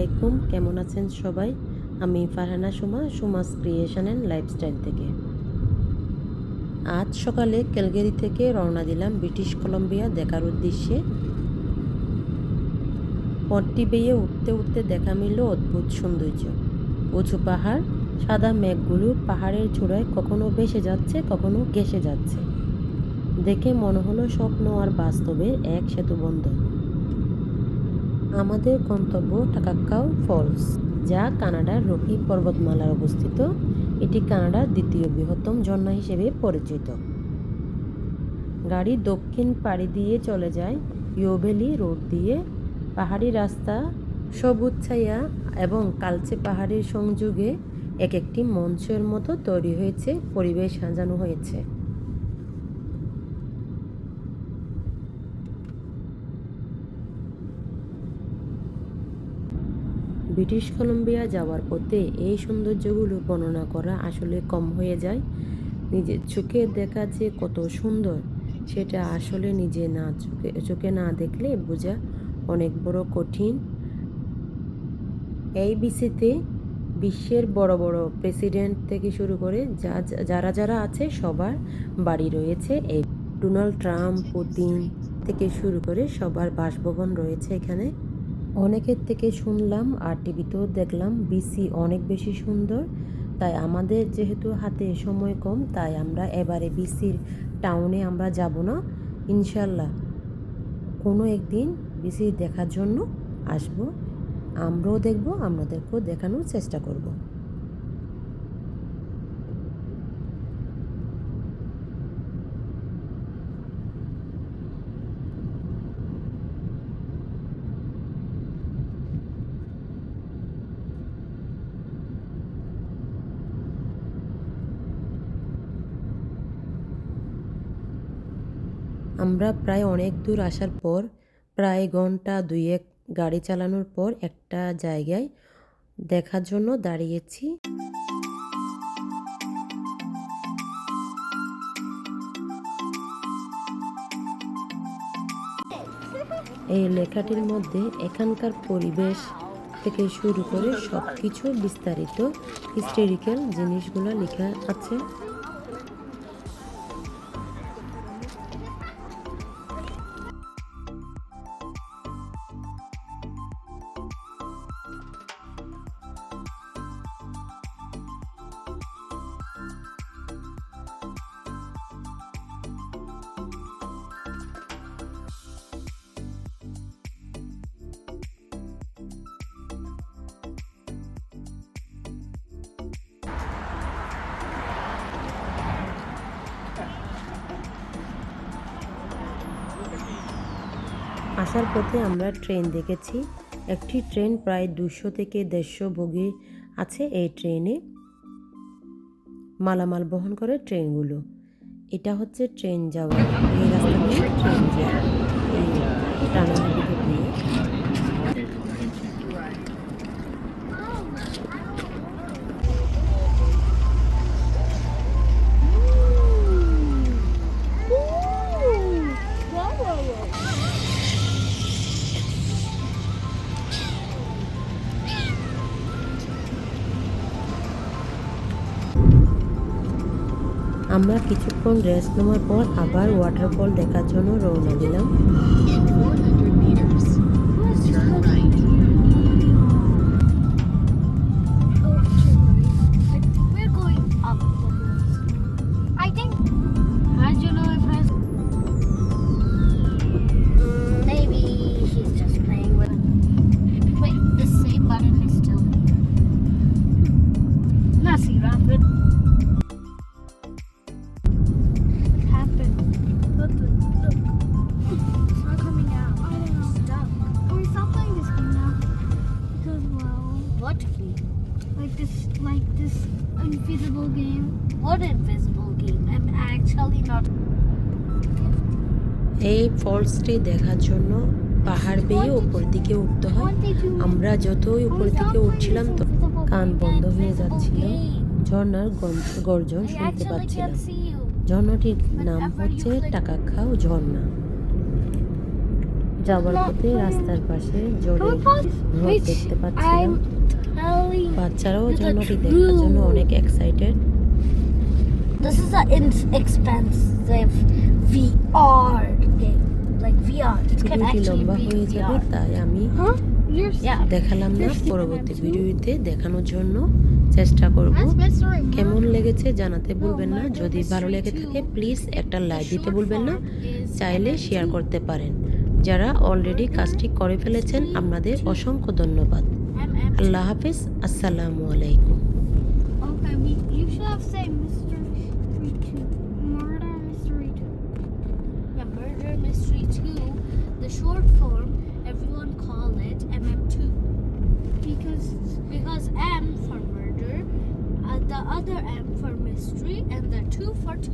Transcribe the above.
আলাইকুম, কেমন আছেন সবাই? আমি Farhana Suma, Suma's creation and lifestyle থেকে। আজ সকালে ক্যালগেরি থেকে রওনা দিলাম ব্রিটিশ কলম্বিয়া দেখার উদ্দেশ্যে। পথটি বেয়ে উঠতে উঠতে দেখা মিলল অদ্ভুত সৌন্দর্য। উঁচু পাহাড়, সাদা মেঘগুলো পাহাড়ের চূড়ায় কখনো ভেসে যাচ্ছে, কখনো ঘেসে যাচ্ছে। দেখে মনে হলো স্বপ্ন আর বাস্তবের এক সেতু বন্ধন আমাদের গন্তব্য টাকাক্কাও ফলস, যা কানাডার রকি পর্বতমালার অবস্থিত। এটি কানাডার দ্বিতীয় বৃহত্তম ঝর্ণা হিসেবে পরিচিত। গাড়ি দক্ষিণ পাড়ি দিয়ে চলে যায় ইয়োভ্যালি রোড দিয়ে। পাহাড়ি রাস্তা সবুজ ছায়া এবং কালচে পাহাড়ের সংযোগে এক একটি মঞ্চের মতো তৈরি হয়েছে, পরিবেশ সাজানো হয়েছে। ব্রিটিশ কলম্বিয়া যাওয়ার পথে এই সৌন্দর্যগুলো বর্ণনা করা আসলে কম হয়ে যায়। নিজের চোখে দেখা যে কত সুন্দর, সেটা আসলে নিজে না চোখে চোখে না দেখলে বোঝা অনেক বড় কঠিন। এই বিসিতে বিশ্বের বড় বড় প্রেসিডেন্ট থেকে শুরু করে যা, যারা যারা আছে সবার বাড়ি রয়েছে এই। ডোনাল্ড ট্রাম্প, পুতিন থেকে শুরু করে সবার বাসভবন রয়েছে এখানে। অনেকের থেকে শুনলাম আর টিভিতেও দেখলাম বিসি অনেক বেশি সুন্দর। তাই আমাদের যেহেতু হাতে সময় কম, তাই আমরা এবারে বিসির টাউনে আমরা যাব না। ইনশাল্লাহ কোনো একদিন বিসি দেখার জন্য আসব। আমরাও দেখব আপনাদেরকেও দেখানোর চেষ্টা করব। আমরা প্রায় অনেক দূর আসার পর, প্রায় ঘণ্টা দুয়েক গাড়ি চালানোর পর একটা জায়গায় দেখার জন্য দাঁড়িয়েছি। এই লেখাটির মধ্যে এখানকার পরিবেশ থেকে শুরু করে সব কিছু বিস্তারিত, হিস্টোরিক্যাল জিনিসগুলো লেখা আছে। আসার পথে আমরা ট্রেন দেখেছি। একটি ট্রেন প্রায় দুশো থেকে দেড়শো বগি আছে এই ট্রেনে মালামাল বহন করে ট্রেনগুলো। এটা হচ্ছে ট্রেন যাওয়া। এই রাস্তা ট্রেন যাওয়া এই আমরা কিছুক্ষণ রেস্ট নেওয়ার পর আবার ওয়াটারফল দেখার জন্য রওনা দিলাম। Like this, like this invisible game. What invisible game? I'm actually not. এই ফলসটি দেখার জন্য পাহাড় বেয়ে উপর দিকে উঠতে হয়? আমরা যতই উপর দিকে উঠছিলাম তো কান বন্ধ হয়ে যাচ্ছিল ঝর্ণার গর্জন শুনতে পাচ্ছিলাম ঝর্ণাটির নাম হচ্ছে টাকাখাও ঝর্ণা যাওয়ার পথে রাস্তার পাশে জোরে দেখতে পাচ্ছিলাম. বাচ্চারাও ঝর্ণাটি দেখার জন্য অনেক excited This is an inexpensive VR game, like VR. It can actually লম্বা be যাবে VR. তাই আমি. দেখালাম না পরবর্তী? ভিডিওতে দেখানোর জন্য চেষ্টা করব. কেমন লেগেছে জানাতে ভুলবেন না Murder যদি ভালো লেগে থাকে 2, প্লিজ একটা লাইক দিতে ভুলবেন না চাইলে শেয়ার করতে পারেন যারা অলরেডি কাজটি করে ফেলেছেন আপনাদের অসংখ্য ধন্যবাদ MM2. আল্লাহ হাফিজ আসসালামু আলাইকুম Okay, we, you should have said Mystery 2. Murder Mystery 2. Yeah, Murder Mystery 2. The short form, everyone call it MM2. Because because M for murder, uh, the other M for mystery, and the 2 for 2.